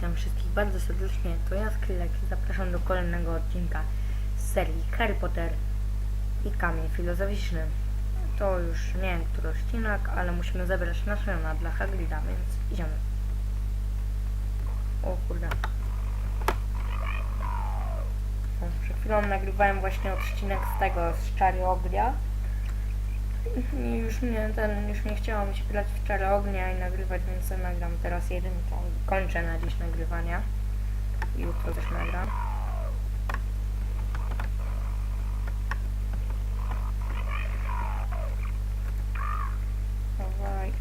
witam wszystkich bardzo serdecznie. To ja Skrylek i zapraszam do kolejnego odcinka z serii Harry Potter i Kamień Filozoficzny. To już nie wiem, który odcinek, ale musimy zebrać nasiona dla Hagrida, więc idziemy. O kurde. O, przed chwilą nagrywałem właśnie odcinek z tego, z Czary Ognia. I już mnie ten, już nie chciało mi się grać w czarę ognia i nagrywać, więc nagram teraz jedynkę. Kończę na dziś nagrywania. I jutro też nagram. Dawaj.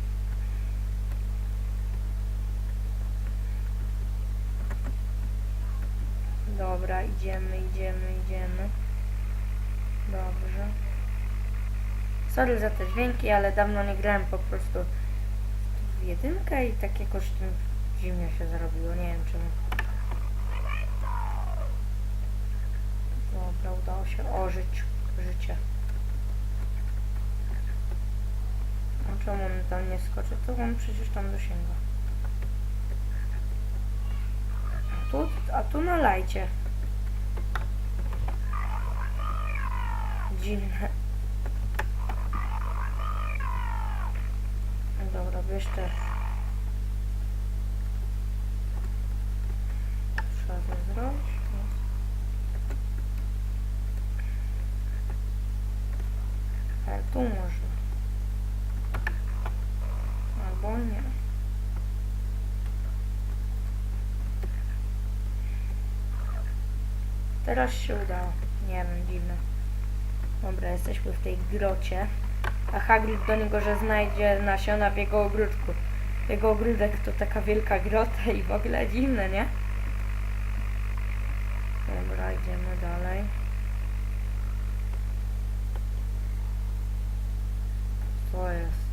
Dobra, idziemy, idziemy, idziemy. Dobrze. Sorry za te dźwięki, ale dawno nie grałem po prostu w jedynkę i tak jakoś zimno się zrobiło, nie wiem czemu. Dobra, udało się ożyć życie. A czemu on tam nie skoczy? To on przecież tam dosięga. A tu, a tu na lajcie. Dziwne. Te. Trzeba to zrobić. Ale tu można. Albo nie. Teraz się udało. Nie wiem, dziwne. Dobra, jesteśmy w tej grocie. A Hagrid do niego, że znajdzie nasiona w jego ogródku. Jego ogródek to taka wielka grota i w ogóle dziwne, nie? Dobra, idziemy dalej. Co jest?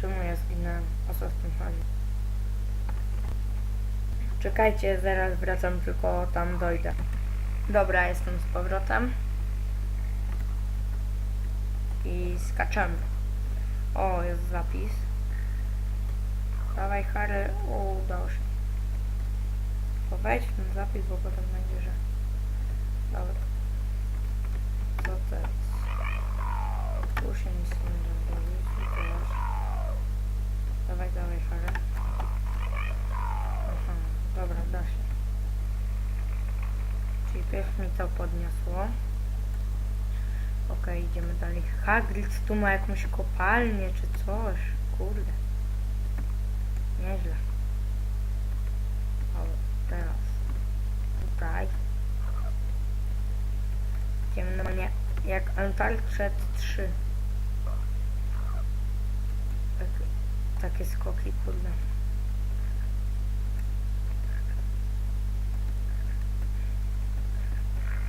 Czemu ja zginąłem? O co w tym chodzi? Czekajcie, zaraz wracam, tylko tam dojdę. Dobra, jestem z powrotem i skaczemy. O, jest zapis. Dawaj Harry, o, udało się. To wejdź ten zapis, bo potem będzie, że... Dobra. Co? Tu się nic nie da zrobić. Teraz... Dawaj, dawaj Harry. Aha, dobra, da się. Czyli pierw mi to podniosło. Okej, idziemy dalej. Hagrid tu ma jakąś kopalnię czy coś. Kurde. Nieźle. O, teraz. Tutaj. Idziemy normalnie jak Uncharted 3. Tak, takie skoki, kurde.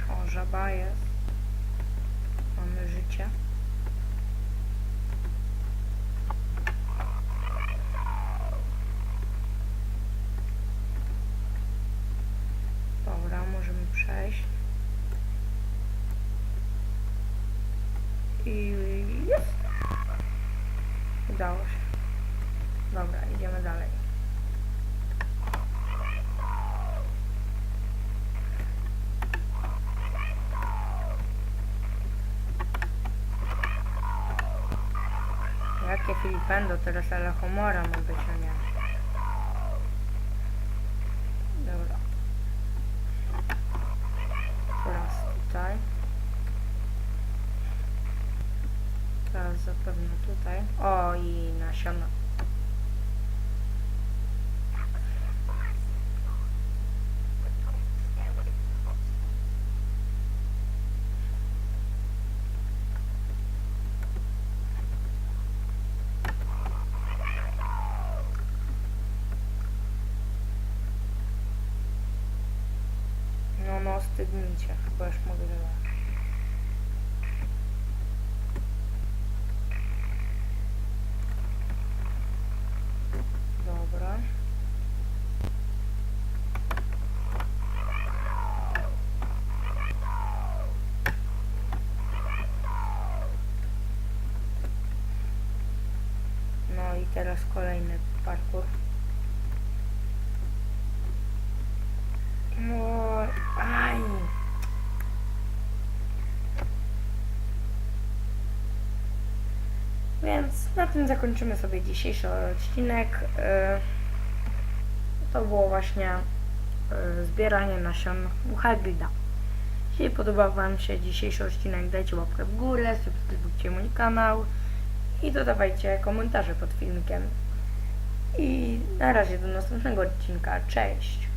O, żaba jest. Życie. Dobra, możemy przejść. I jest. Udało się. Dobra, idziemy dalej. Filipendo, teraz ale humora ma być, a nie. Dobra. Teraz tutaj. Teraz zapewne tutaj. O, i nasiona. Stygnijcie. Chyba już mogę. Dobra. No i teraz kolejny parkour. Na tym zakończymy sobie dzisiejszy odcinek. E, To było właśnie e, zbieranie nasion u hybrida. Jeśli podobał Wam się dzisiejszy odcinek, dajcie łapkę w górę, subskrybujcie mój kanał i dodawajcie komentarze pod filmikiem. I na razie do następnego odcinka. Cześć!